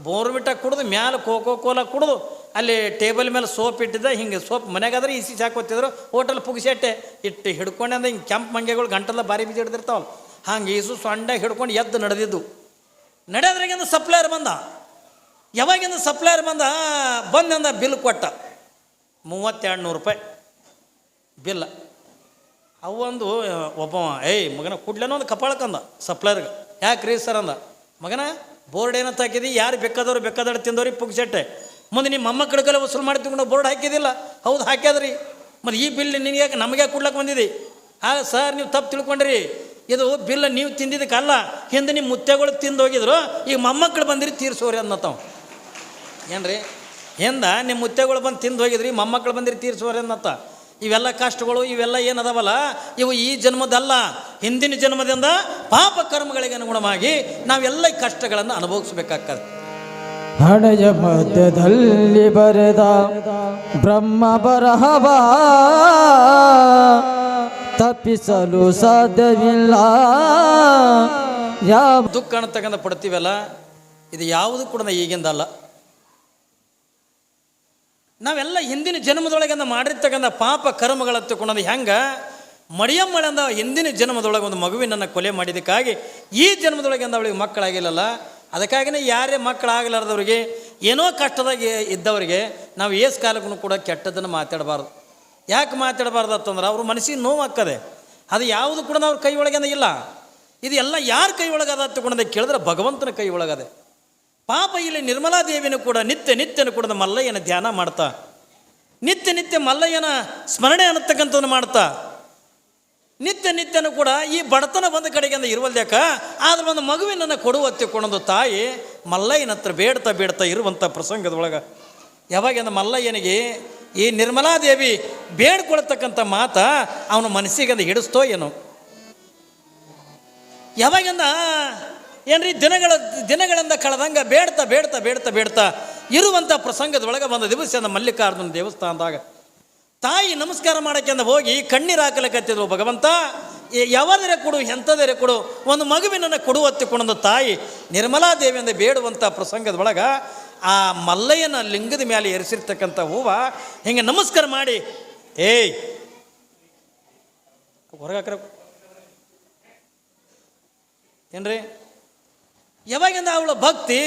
ಬೋರ್ಮಿಟ ಕುಡ್ದು ಮ್ಯಾಲೆ ಕೋಕೋ ಕೋಲಾ ಕುಡ್ದು ಅಲ್ಲಿ ಟೇಬಲ್ ಮೇಲೆ ಸೋಪ್ ಇಟ್ಟಿದ್ದ, ಹಿಂಗೆ ಸೋಪ್ ಮನೆಗಾದ್ರೆ ಇಸಿ ಹಾಕೋತಿದ್ರು ಹೋಟೆಲ್ ಪುಗಿಸೆಟ್ಟೆ ಇಟ್ಟು ಹಿಡ್ಕೊಂಡೆ ಅಂದ್ರೆ ಹಿಂಗೆ ಕೆಂಪು ಮಂಗೆಗಳು ಗಂಟೆಲ್ಲ ಬಾರಿ ಬೀಜ ಹಿಡ್ದಿರ್ತಾವಲ್ಲ ಹಂಗೆ ಈಸು ಸೊಂಡ ಹಿಡ್ಕೊಂಡು ಎದ್ದು ನಡೆದಿದ್ದು. ನಡೆಯೋದ್ರಾಗಿಂದ ಸಪ್ಲೈಯರ್ ಬಂದ. ಯಾವಾಗಿಂದ ಸಪ್ಲೈಯರ್ ಬಂದ? ಬಂದಂದ ಬಿಲ್ ಕೊಟ್ಟ. ಮೂವತ್ತೆರಡು ನೂರು ರೂಪಾಯಿ. ಬಿಲ್ಲ ಅವೊಂದು ಒಬ್ಬ ಏಯ್, ಮಗನ ಕೂಡ್ಲೇನೋ ಒಂದು ಕಪಾಳಕ್ಕಂದ ಸಪ್ಲೈರ್ಗೆ. ಯಾಕೆ ರೀ ಸರ್? ಅಂದ, ಮಗನ, ಬೋರ್ಡ್ ಏನಂತ ಹಾಕಿದಿ? ಯಾರು ಬೇಕಾದವ್ರು ಬೇಕಾದವ್ರು ತಿಂದವ್ರಿಗೆ ಪುಗ್ಸೆಟ್ಟೆ. ಮುಂದೆ ನಿಮ್ಮ ಮೊಮ್ಮಕ್ಕಳಿಗೆಲ್ಲ ವಸೂಲು ಮಾಡಿ ತಿಂಕೊಂಡು ಬೋರ್ಡ್ ಹಾಕಿದಿಲ್ಲ. ಹೌದು, ಹಾಕ್ಯಾದ್ರಿ. ಮತ್ತು ಈ ಬಿಲ್ ನಿನಗೆ ನಮಗೆ ಕೊಡ್ಲಕ್ಕೆ ಬಂದಿದ್ದಿ ಆಗ ಸರ್, ನೀವು ತಪ್ಪು ತಿಳ್ಕೊಂಡ್ರಿ. ಇದು ಬಿಲ್ ನೀವು ತಿಂದಿದ್ದಕ್ಕಲ್ಲ ಹಿಂದೆ ನಿಮ್ಮ ಮುತ್ತೆಗಳು ತಿಂದು ಹೋಗಿದ್ರು. ಈಗ ಮೊಮ್ಮಕ್ಕಳು ಬಂದಿರಿ, ತೀರ್ಸೋರಿ ಏನು ಏನ್ರಿ? ಹಿಂದ ನಿಮ್ಮ ಮುತ್ತೆಗಳು ಬಂದು ತಿಂದು ಹೋಗಿದ್ರಿ, ಮೊಮ್ಮಕ್ಕಳು ಬಂದಿರಿ, ತೀರ್ಸೋರಿ ಅನ್ನತ್ತ ಇವೆಲ್ಲ ಕಷ್ಟಗಳು ಇವೆಲ್ಲ ಏನದವಲ್ಲ? ಇವು ಈ ಜನ್ಮದಲ್ಲ. ಹಿಂದಿನ ಜನ್ಮದಿಂದ ಪಾಪ ಕರ್ಮಗಳಿಗೆ ಅನುಗುಣವಾಗಿ ನಾವೆಲ್ಲ ಕಷ್ಟಗಳನ್ನು ಅನುಭವಿಸಬೇಕಾಗ್ತದೆ. ಹಣೆಯ ಮಧ್ಯದಲ್ಲಿ ಬರೆದ ಬ್ರಹ್ಮ ಬರಹವ ತಪ್ಪಿಸಲು ಸಾಧ್ಯವಿಲ್ಲ. ಯಾವ ದುಃಖ ಅಂತಕ್ಕಂಥ ಪಡ್ತೀವಲ್ಲ? ಇದು ಯಾವುದು ಕೂಡ ಈಗಿಂದಲ್ಲ. ನಾವೆಲ್ಲ ಹಿಂದಿನ ಜನ್ಮದೊಳಗಿಂದ ಮಾಡಿರ್ತಕ್ಕಂಥ ಪಾಪ ಕರ್ಮಗಳ ತಕೊಂಡು ಹೆಂಗೆ? ಮಡಿಯಮ್ಮಳಂದ ಹಿಂದಿನ ಜನ್ಮದೊಳಗೆ ಒಂದು ಮಗುವಿನನ್ನು ಕೊಲೆ ಮಾಡಿದ್ದಕ್ಕಾಗಿ ಈ ಜನ್ಮದೊಳಗಿಂದ ಅವಳಿಗೆ ಮಕ್ಕಳಾಗಿಲ್ಲಲ್ಲ? ಅದಕ್ಕಾಗಿನೇ ಯಾರೇ ಮಕ್ಕಳಾಗಲಾರ್ದವ್ರಿಗೆ, ಏನೋ ಕಷ್ಟದಾಗಿ ಇದ್ದವರಿಗೆ ನಾವು ಏಸ್ ಕಾಲಕ್ಕೂ ಕೂಡ ಕೆಟ್ಟದನ್ನು ಮಾತಾಡಬಾರ್ದು. ಯಾಕೆ ಮಾತಾಡಬಾರ್ದು ಅಂತಂದ್ರೆ ಅವ್ರ ಮನಸ್ಸಿಗೆ ನೋವು ಅದು ಯಾವುದು ಕೂಡ ಅವ್ರ ಕೈ ಒಳಗೆ ಇಲ್ಲ. ಇದು ಎಲ್ಲ ಯಾರ ಕೈ ಒಳಗದ ತಗೊಂಡದೆ ಕೇಳಿದ್ರೆ ಭಗವಂತನ ಕೈ ಒಳಗದೆ ಪಾಪ ಇಲ್ಲಿ ನಿರ್ಮಲಾ ದೇವಿನೂ ಕೂಡ ನಿತ್ಯ ನಿತ್ಯನೂ ಕೂಡ ಮಲ್ಲಯ್ಯನ ಧ್ಯಾನ ಮಾಡ್ತಾ. ನಿತ್ಯ ನಿತ್ಯ ಮಲ್ಲಯ್ಯನ ಸ್ಮರಣೆ ಅನ್ನತಕ್ಕಂಥದ್ದು ಮಾಡ್ತಾ. ನಿತ್ಯ ನಿತ್ಯನೂ ಕೂಡ ಈ ಬಡತನ ಬಂದ ಕಡೆಗೆ ಅಂದ್ರೆ ಇರುವಲ್ದ್ಯಾಕ ಆದ್ರೆ ಒಂದು ಮಗುವಿನನ್ನು ಕೊಡುವ ಕೊಡೊಂದು ತಾಯಿ ಮಲ್ಲಯ್ಯನ ಹತ್ರ ಬೇಡ್ತಾ ಬೇಡ್ತಾ ಇರುವಂಥ ಪ್ರಸಂಗದೊಳಗೆ. ಯಾವಾಗ ಮಲ್ಲಯ್ಯನಿಗೆ ಈ ನಿರ್ಮಲಾದೇವಿ ಬೇಡ್ಕೊಳ್ತಕ್ಕಂಥ ಮಾತ ಅವನ ಮನಸ್ಸಿಗೆ ಅದು ಹಿಡಿಸ್ತೋ ಏನೋ. ಯಾವಾಗಿಂದ ಏನ್ರಿ ದಿನಗಳ ದಿನಗಳಿಂದ ಕಳೆದಂಗ ಬೇಡ್ತಾ ಬೇಡ್ತಾ ಬೇಡ್ತಾ ಬೇಡ್ತಾ ಇರುವಂಥ ಪ್ರಸಂಗದೊಳಗೆ ಬಂದ ದಿವಸ ಅಂದ ಮಲ್ಲಿಕಾರ್ಜುನ ದೇವಸ್ಥಾನದಾಗ ತಾಯಿ ನಮಸ್ಕಾರ ಮಾಡಕ್ಕೆ ಅಂದ ಹೋಗಿ ಕಣ್ಣೀರು ಹಾಕಲಿಕ್ಕತ್ತಿದ್ರು ಭಗವಂತ ಯಾವದರೆ ಕೊಡು, ಎಂಥದರೆ ಕೊಡು, ಒಂದು ಮಗುವಿನನ್ನು ಕೊಡುವತ್ತಿಕೊಂಡೊಂದು ತಾಯಿ ನಿರ್ಮಲಾ ದೇವಿಯಿಂದ ಬೇಡುವಂಥ ಪ್ರಸಂಗದ ಒಳಗೆ ಆ ಮಲ್ಲಯ್ಯನ ಲಿಂಗದ ಮೇಲೆ ಎರಿಸಿರ್ತಕ್ಕಂಥ ಹೂವ ಹಿಂಗೆ ನಮಸ್ಕಾರ ಮಾಡಿ, ಏಯ್ ಹೊರಗಾಕ್ರ ಏನ್ರಿ? ಯಾವಾಗಿಂದ ಅವಳ ಭಕ್ತಿ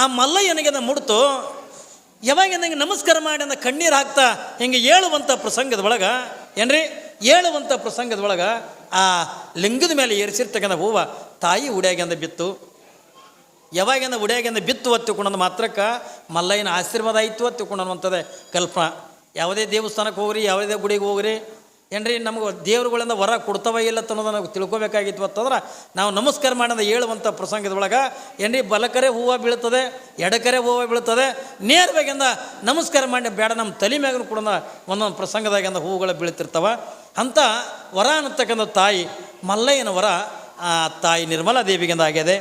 ಆ ಮಲ್ಲಯ್ಯನಿಗೆ ಅದನ್ನ ಮುಡ್ತು, ಯಾವಾಗಿಂದ ಹಿಂಗೆ ನಮಸ್ಕಾರ ಮಾಡಿ ಅಂದ ಕಣ್ಣೀರು ಹಾಕ್ತಾ ಹಿಂಗೆ ಏಳುವಂಥ ಪ್ರಸಂಗದ ಒಳಗೆ, ಏನ್ರಿ? ಏಳುವಂಥ ಪ್ರಸಂಗದ ಒಳಗೆ ಆ ಲಿಂಗದ ಮೇಲೆ ಏರಿಸಿರ್ತಕ್ಕಂಥ ಹೂವ ತಾಯಿ ಉಡಿಯಾಗಿಂದ ಬಿತ್ತು. ಯಾವಾಗಿಂದ ಉಡಿಯಾಗಿಂದ ಬಿತ್ತು ಒತ್ತಿಕೊಂಡಂದು ಮಾತ್ರಕ್ಕೆ ಮಲ್ಲಯ್ಯನ ಆಶೀರ್ವಾದ ಆಯಿತು ಒತ್ತಿಕೊಂಡಂಥದ್ದೇ ಕಲ್ಪನಾ ಯಾವುದೇ ದೇವಸ್ಥಾನಕ್ಕೆ ಹೋಗ್ರಿ, ಯಾವುದೇ ಗುಡಿಗೆ ಹೋಗ್ರಿ ಏನ್ರಿ, ನಮಗೆ ದೇವ್ರುಗಳಿಂದ ವರ ಕೊಡ್ತವ ಇಲ್ಲ ಅನ್ನೋದು ನಾವು ತಿಳ್ಕೊಬೇಕಾಗಿತ್ತು ಅಂತಂದ್ರೆ ನಾವು ನಮಸ್ಕಾರ ಮಾಡೋದು ಹೇಳುವಂಥ ಪ್ರಸಂಗದೊಳಗೆ, ಏನ್ರಿ, ಬಲಕರೆ ಹೂವು ಬೀಳ್ತದೆ, ಎಡಕರೆ ಹೂವು ಬೀಳ್ತದೆ, ನೇರವಾಗಿಂದ ನಮಸ್ಕಾರ ಮಾಡಿ ಬೇಡ ನಮ್ಮ ತಲೆ ಮ್ಯಾಗೂ ಕೂಡ ಒಂದೊಂದು ಪ್ರಸಂಗದಾಗಿಂದ ಹೂವುಗಳು ಬೀಳ್ತಿರ್ತಾವ. ಅಂತ ವರ ಅನ್ನತಕ್ಕಂಥ ತಾಯಿ, ಮಲ್ಲಯ್ಯನ ವರ ಆ ತಾಯಿ ನಿರ್ಮಲಾ ದೇವಿಗಿಂದ ಆಗಿದೆ.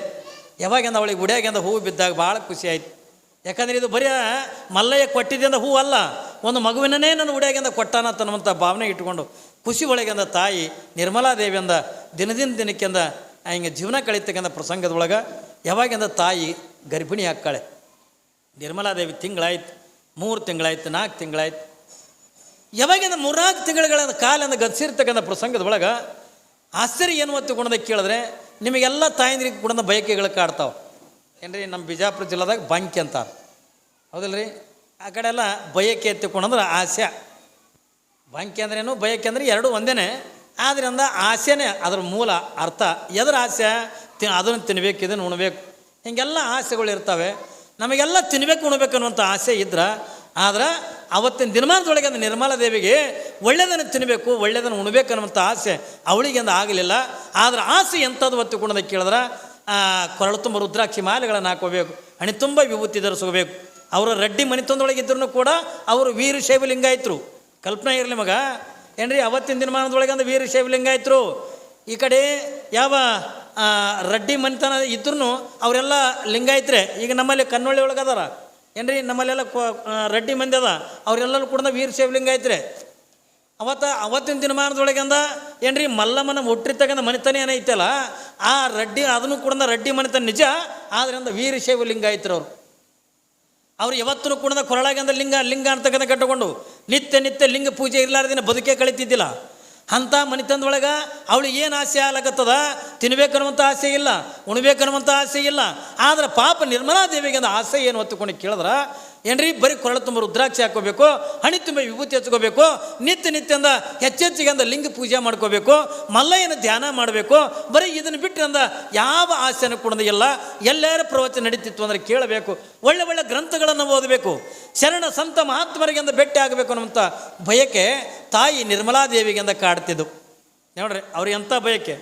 ಯಾವಾಗಿಂದ ಅವಳಿಗೆ ಗುಡಿಯಾಗಿಂದ ಹೂವು ಬಿದ್ದಾಗ ಭಾಳ ಖುಷಿ ಆಯ್ತು. ಯಾಕಂದ್ರೆ ಇದು ಬರೀ ಮಲ್ಲಯ್ಯ ಕೊಟ್ಟಿದ್ದಿಂದ ಹೂವು ಅಲ್ಲ ಒಂದು ಮಗುವಿನೇ ನನ್ನ ಉಡಿಯಾಗಿಂದ ಕೊಟ್ಟಾನ ಅನ್ನುವಂಥ ಭಾವನೆ ಇಟ್ಕೊಂಡು ಖುಷಿ ಒಳಗಿಂದ ತಾಯಿ ನಿರ್ಮಲಾ ದೇವಿಯಿಂದ ದಿನದಿಂದ ದಿನಕ್ಕೆಂದ ಹಿಂಗೆ ಜೀವನ ಕಳೀತಕ್ಕಂಥ ಪ್ರಸಂಗದೊಳಗೆ ಯಾವಾಗಿಂದ ತಾಯಿ ಗರ್ಭಿಣಿ ಹಾಕ್ಕಾಳೆ ನಿರ್ಮಲಾ ದೇವಿ ತಿಂಗಳಾಯ್ತು, ಮೂರು ತಿಂಗಳಾಯ್ತು, ನಾಲ್ಕು ತಿಂಗಳಾಯ್ತು. ಯಾವಾಗಿಂದ ಮೂರ್ನಾಲ್ಕು ತಿಂಗಳುಗಳ ಕಾಲಿಂದ ಗದ್ಸಿರ್ತಕ್ಕಂಥ ಪ್ರಸಂಗದೊಳಗೆ ಆಶ್ಚರ್ಯ ಏನು ಒತ್ತುಕೊಂಡದ ಕೇಳಿದ್ರೆ ನಿಮಗೆಲ್ಲ ತಾಯಂದ್ರಿಗೆ ಕೂಡ ಬಯಕೆಗಳು ಕಾಡ್ತಾವೆ. ಏನ್ರಿ, ನಮ್ಮ ಬಿಜಾಪುರ ಜಿಲ್ಲೆದಾಗ ಬಂಕಿ ಅಂತಾರೆ. ಹೌದಲ್ರಿ? ಆ ಕಡೆಲ್ಲ ಬಯಕೆ ಎತ್ತಿಕೊಂಡಂದ್ರೆ ಆಸೆ. ಬಂಕೆ ಅಂದ್ರೇನು? ಬಯಕೆ ಅಂದರೆ ಎರಡು ಒಂದೇ ಆದ್ದರಿಂದ ಆಸೆನೇ ಅದರ ಮೂಲ ಅರ್ಥ. ಎದರ ಆಸೆ? ತಿ ಅದನ್ನು ತಿನ್ನಬೇಕು ಇದನ್ನು ಉಣಬೇಕು. ಹೀಗೆಲ್ಲ ಆಸೆಗಳು ಇರ್ತವೆ. ನಮಗೆಲ್ಲ ತಿನ್ನಬೇಕು ಉಣಬೇಕು ಅನ್ನುವಂಥ ಆಸೆ ಇದ್ರೆ. ಆದ್ರೆ ಅವತ್ತಿನ ದಿನಮಾನದೊಳಗೆ ಅದು ನಿರ್ಮಲ ದೇವಿಗೆ ಒಳ್ಳೆಯದನ್ನು ತಿನ್ನಬೇಕು ಒಳ್ಳೆಯದನ್ನು ಉಣಬೇಕು ಅನ್ನುವಂಥ ಆಸೆ ಅವಳಿಗೆಂದು ಆಗಲಿಲ್ಲ. ಆದ್ರೆ ಆಸೆ ಎಂಥದ್ದು ಒತ್ತಿಕೊಂಡೋದಕ್ಕೆ ಕೇಳಿದ್ರೆ ಕೊರಳು ತುಂಬ ರುದ್ರಾಕ್ಷಿ ಮಾಲೆಗಳನ್ನು ಹಾಕೋಬೇಕು ಹಣೆ ತುಂಬ ವಿಭೂತಿ ಧರಿಸ್ಕೋಬೇಕು. ಅವರು ರೆಡ್ಡಿ ಮನೆತನದೊಳಗಿದ್ರೂ ಕೂಡ ಅವರು ವೀರಶೈವ ಲಿಂಗಾಯತರು ಕಲ್ಪನೆ ಇರಲಿ ಮಗ. ಏನ್ರಿ, ಅವತ್ತಿನ ದಿನಮಾನದೊಳಗೆ ಅಂದ್ರೆ ವೀರಶೈವ ಲಿಂಗಾಯತರು ಈ ಕಡೆ ಯಾವ ರಡ್ಡಿ ಮನೆತನ ಇದ್ರೂ ಅವರೆಲ್ಲ ಲಿಂಗಾಯತ್ರೆ. ಈಗ ನಮ್ಮಲ್ಲಿ ಕನ್ನೊಳ್ಳಿ ಒಳಗೆ ಅದಾರ. ಏನ್ರಿ, ನಮ್ಮಲ್ಲೆಲ್ಲ ರೆಡ್ಡಿ ಮಂದಿ ಅದ. ಅವರೆಲ್ಲರೂ ಕೂಡ ವೀರಶೈವ ಲಿಂಗಾಯತ್ರೆ ಅವತ್ತ, ಅವತ್ತಿನ ದಿನಮಾನದೊಳಗೆ ಅಂದ, ಏನ್ರಿ, ಮಲ್ಲಮ್ಮನ ಹುಟ್ಟಿರ್ತಕ್ಕಂಥ ಮನೆತನ ಏನೈತಲ್ಲ, ಆ ರಡ್ಡಿ, ಅದನ್ನು ಕೂಡ ರಡ್ಡಿ ಮನೆತನ ನಿಜ. ಆದ್ರಿಂದ ವೀರಶೈವ ಲಿಂಗಾಯತರು ಅವರು. ಅವ್ರು ಯಾವತ್ತೂ ಕೂಡ ಅಂದ್ರೆ ಲಿಂಗ ಲಿಂಗ ಅಂತಕ್ಕಂಥ ಕಟ್ಟಿಕೊಂಡು ನಿತ್ಯ ನಿತ್ಯ ಲಿಂಗ ಪೂಜೆ ಇರಲಾರ್ದಿನ ಬದುಕೆ ಕಳಿತಿದ್ದಿಲ್ಲ. ಅಂಥ ಮನಿತಂದೊಳಗೆ ಅವಳು ಏನು ಆಸೆ ಆಗ್ಲಕತ್ತದ? ತಿನ್ಬೇಕನ್ನುವಂಥ ಆಸೆ ಇಲ್ಲ, ಉಣ್ಬೇಕನ್ನುವಂಥ ಆಸೆ ಇಲ್ಲ. ಆದರೆ ಪಾಪ ನಿರ್ಮಲಾ ದೇವಿಗೆ ಆಸೆ ಏನು ಹೊತ್ತುಕೊಂಡು ಕೇಳಿದ್ರೆ? ಏನ್ರಿ? ಬರೀ ಕೊರಳ ತುಂಬ ರುದ್ರಾಕ್ಷಿ ಹಾಕೋಬೇಕು, ಹಣಿ ತುಂಬ ವಿಭೂತಿ ಹಚ್ಕೋಬೇಕು, ನಿತ್ಯ ನಿತ್ಯಂದ ಹೆಚ್ಚೆಚ್ಚಿಗೆ ಅಂದ ಲಿಂಗ ಪೂಜೆ ಮಾಡ್ಕೋಬೇಕು, ಮಲ್ಲಯ್ಯನ ಧ್ಯಾನ ಮಾಡಬೇಕು, ಬರೀ ಇದನ್ನು ಬಿಟ್ಟು ಅಂದ ಯಾವ ಆಸೆನೂ ಕೂಡ ಇಲ್ಲ. ಎಲ್ಲರ ಪ್ರವಚನ ನಡೀತಿತ್ತು ಅಂದರೆ ಕೇಳಬೇಕು. ಒಳ್ಳೆ ಒಳ್ಳೆ ಗ್ರಂಥಗಳನ್ನು ಓದಬೇಕು. ಶರಣ ಸಂತ ಮಹಾತ್ಮರಿಗೆ ಅಂದ ಭೇಟಿ ಆಗಬೇಕು ಅನ್ನುವಂಥ ಬಯಕೆ ತಾಯಿ ನಿರ್ಮಲಾದೇವಿಗೆಂದ ಕಾಡ್ತಿದ್ದು. ನೋಡ್ರಿ, ಅವ್ರಿಗೆ ಎಂಥ ಬಯಕೆ?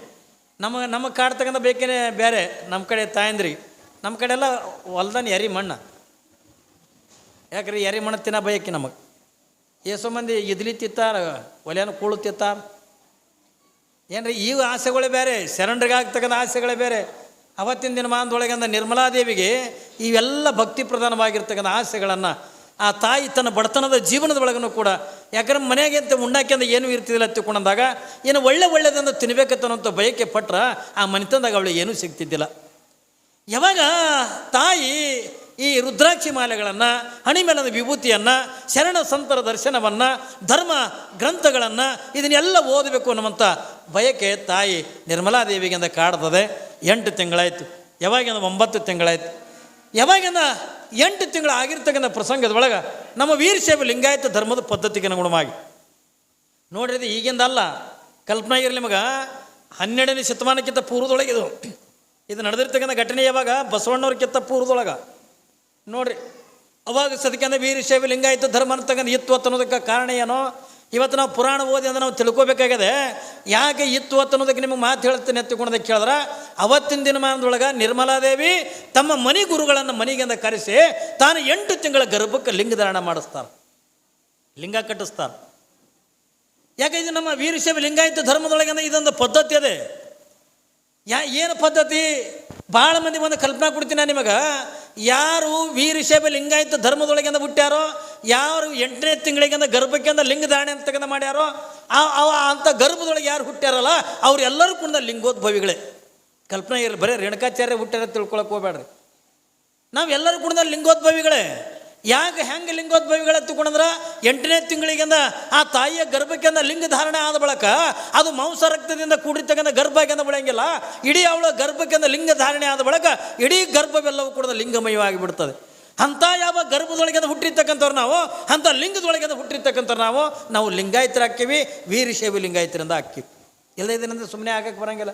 ನಮ್ಮ ನಮಗೆ ಕಾಡ್ತಕ್ಕಂಥ ಬೇಕೇನೆ ಬೇರೆ. ನಮ್ಮ ಕಡೆ ತಾಯಂದ್ರಿ, ನಮ್ಮ ಕಡೆ ಎಲ್ಲ ಹೊಲ್ದಾನ ಎರಿ ಮಣ್ಣು. ಯಾಕ್ರಿ ಎರಿ ಮಣ್ಣು ತಿನ್ನೋ ಬಯಕೆ ನಮಗೆ? ಏಸೋ ಮಂದಿ ಇದ್ಲಿ ತಿತ್ತಾರ ಒಲೆಯನ್ನು ಕೂಳು ತಿತ್ತಾರ ಏನ್ರಿ, ಈ ಆಸೆಗಳೇ ಬೇರೆ ಶರಣರಿಗಾಗ್ತಕ್ಕಂಥ ಆಸೆಗಳೇ ಬೇರೆ. ಅವತ್ತಿನ ದಿನಮಾನದೊಳಗೆ ಅಂದ ನಿರ್ಮಲಾದೇವಿಗೆ ಇವೆಲ್ಲ ಭಕ್ತಿ ಪ್ರಧಾನವಾಗಿರ್ತಕ್ಕಂಥ ಆಸೆಗಳನ್ನು ಆ ತಾಯಿ ತನ್ನ ಬಡತನದ ಜೀವನದ ಕೂಡ, ಯಾಕಂದ್ರೆ ಮನೆಗೆ ಅಂತ ಏನು ಇರ್ತಿದ್ದಿಲ್ಲ ತಿಳ್ಕೊಂಡಾಗ, ಏನು ಒಳ್ಳೆ ಒಳ್ಳೆದಂದು ತಿನ್ಬೇಕಂತ ಬಯಕೆ ಪಟ್ರ ಆ ಮನೆತನದಾಗ ಅವಳಿಗೆ ಏನೂ ಸಿಗ್ತಿದ್ದಿಲ್ಲ. ಯಾವಾಗ ತಾಯಿ ಈ ರುದ್ರಾಕ್ಷಿ ಮಾಲೆಗಳನ್ನು ಹಣಿಮೇಲದ ವಿಭೂತಿಯನ್ನು, ಶರಣ ಸಂತರ ದರ್ಶನವನ್ನು, ಧರ್ಮ ಗ್ರಂಥಗಳನ್ನು ಇದನ್ನೆಲ್ಲ ಓದಬೇಕು ಅನ್ನುವಂಥ ಬಯಕೆ ತಾಯಿ ನಿರ್ಮಲಾದೇವಿಗಿಂದ ಕಾಡ್ತದೆ. ಎಂಟು ತಿಂಗಳಾಯಿತು. ಯಾವಾಗಿಂದ ಒಂಬತ್ತು ತಿಂಗಳಾಯಿತು. ಯಾವಾಗಿಂದ ಎಂಟು ತಿಂಗಳು ಆಗಿರ್ತಕ್ಕಂಥ ಪ್ರಸಂಗದೊಳಗೆ ನಮ್ಮ ವೀರಶೈವ ಲಿಂಗಾಯತ ಧರ್ಮದ ಪದ್ಧತಿಗೆ ಅನುಗುಣವಾಗಿ. ನೋಡ್ರಿ ಈಗಿಂದ ಅಲ್ಲ. ಕಲ್ಪನೆ ಇರಲಿ ನಿಮಗೆ. ಹನ್ನೆರಡನೇ ಶತಮಾನಕ್ಕಿಂತ ಪೂರ್ವದೊಳಗೆ ಇದು ಇದು ನಡೆದಿರ್ತಕ್ಕಂಥ ಘಟನೆ ಯಾವಾಗ? ಬಸವಣ್ಣವ್ರಕ್ಕಿಂತ ಪೂರ್ವದೊಳಗೆ. ನೋಡ್ರಿ, ಅವಾಗ ಸದಕ್ಕೆಂದ ವೀರಶೈವ ಲಿಂಗಾಯಿತು ಧರ್ಮ ಅಂತಕ್ಕಂಥ ಇತ್ತು ಅನ್ನೋದಕ್ಕೆ ಕಾರಣ ಏನೋ? ಇವತ್ತು ನಾವು ಪುರಾಣ ಓದಿ ಅಂದ್ರೆ ನಾವು ತಿಳ್ಕೋಬೇಕಾಗಿದೆ, ಯಾಕೆ ಇತ್ತು ಅನ್ನೋದಕ್ಕೆ ನಿಮಗೆ ಮಾತು ಹೇಳ್ತೀನಿ ಎತ್ತಿಕೊಂಡದಕ್ಕೆ ಕೇಳಿದ್ರೆ, ಅವತ್ತಿನ ದಿನಮಾನದೊಳಗೆ ನಿರ್ಮಲಾದೇವಿ ತಮ್ಮ ಮನಿ ಗುರುಗಳನ್ನು ಮನೆಗೆಂದ ಕರೆಸಿ, ತಾನು ಎಂಟು ತಿಂಗಳ ಗರ್ಭಕ್ಕೆ ಲಿಂಗಧಾರಣ ಮಾಡಿಸ್ತಾರೆ. ಲಿಂಗ ಕಟ್ಟಿಸ್ತಾರೆ. ಯಾಕೆ ಇದು ನಮ್ಮ ವೀರಶೈವ ಲಿಂಗಾಯಿತ ಧರ್ಮದೊಳಗೆ ಇದೊಂದು ಪದ್ಧತಿ ಅದೇ. ಯಾ, ಏನು ಪದ್ಧತಿ? ಭಾಳ ಮಂದಿ ಒಂದು ಕಲ್ಪನಾ ಕೊಡ್ತೀನಿ ನಾನು ನಿಮಗೆ. ಯಾರು ವೀರಶೈವ ಲಿಂಗಾಯತ ಧರ್ಮದೊಳಗಿಂದ ಹುಟ್ಟ್ಯಾರೋ, ಯಾರು ಎಂಟನೇ ತಿಂಗಳಿಗಿಂದ ಗರ್ಭಕ್ಕಿಂದ ದಾಣೆ ಅಂತಕ್ಕಂಥ ಮಾಡ್ಯಾರೋ, ಆ ಅಂಥ ಗರ್ಭದೊಳಗೆ ಯಾರು ಹುಟ್ಟ್ಯಾರಲ್ಲ, ಅವರೆಲ್ಲರೂ ಕೂಡ ಲಿಂಗೋದ್ಭವಿಗಳೇ. ಕಲ್ಪನೆ ಇರಲಿ, ಬರೀ ರೇಣುಕಾಚಾರ್ಯ ಹುಟ್ಟ್ಯಾರ ತಿಳ್ಕೊಳಕ್ಕೆ ಹೋಗ್ಬೇಡ್ರಿ ನಾವೆಲ್ಲರೂ ಕೂಡ ಲಿಂಗೋದ್ಭವಿಗಳೇ. ಯಾಕೆ ಹೆಂಗೆ ಲಿಂಗೋದ್ಭವಿಗಳ ತಿಳ್ಕೊಂಡ್ರ ಎಂಟನೇ ತಿಂಗಳಿಗಿಂದ ಆ ತಾಯಿಯ ಗರ್ಭಕ್ಕಿಂದ ಲಿಂಗ ಧಾರಣೆ ಆದ ಬಳಿಕ ಅದು ಮಾಂಸ ರಕ್ತದಿಂದ ಕೂಡಿರ್ತಕ್ಕಂಥ ಗರ್ಭಕ್ಕಿಂದ ಬೆಳೆಯಂಗಿಲ್ಲ. ಇಡೀ ಅವಳ ಗರ್ಭಕ್ಕಿಂದ ಲಿಂಗ ಧಾರಣೆ ಆದ ಬಳಿಕ ಇಡೀ ಗರ್ಭವೆಲ್ಲವೂ ಕೂಡ ಲಿಂಗಮಯವಾಗಿ ಬಿಡ್ತದೆ ಅಂಥ ಯಾವ ಗರ್ಭದೊಳಗೆ ಹುಟ್ಟಿರ್ತಕ್ಕಂಥವ್ರು ನಾವು, ಅಂಥ ಲಿಂಗದೊಳಗೆ ಹುಟ್ಟಿರ್ತಕ್ಕಂಥವ್ರು ನಾವು ನಾವು ಲಿಂಗಾಯತರ ಹಾಕ್ಕೀವಿ ವೀರಶೈವ ಲಿಂಗಾಯತರಿಂದ ಹಾಕ್ತೀವಿ ಎಲ್ಲ ಇದನ್ನಂದ್ರೆ ಸುಮ್ಮನೆ ಆಗಕ್ಕೆ ಬರಂಗಿಲ್ಲ.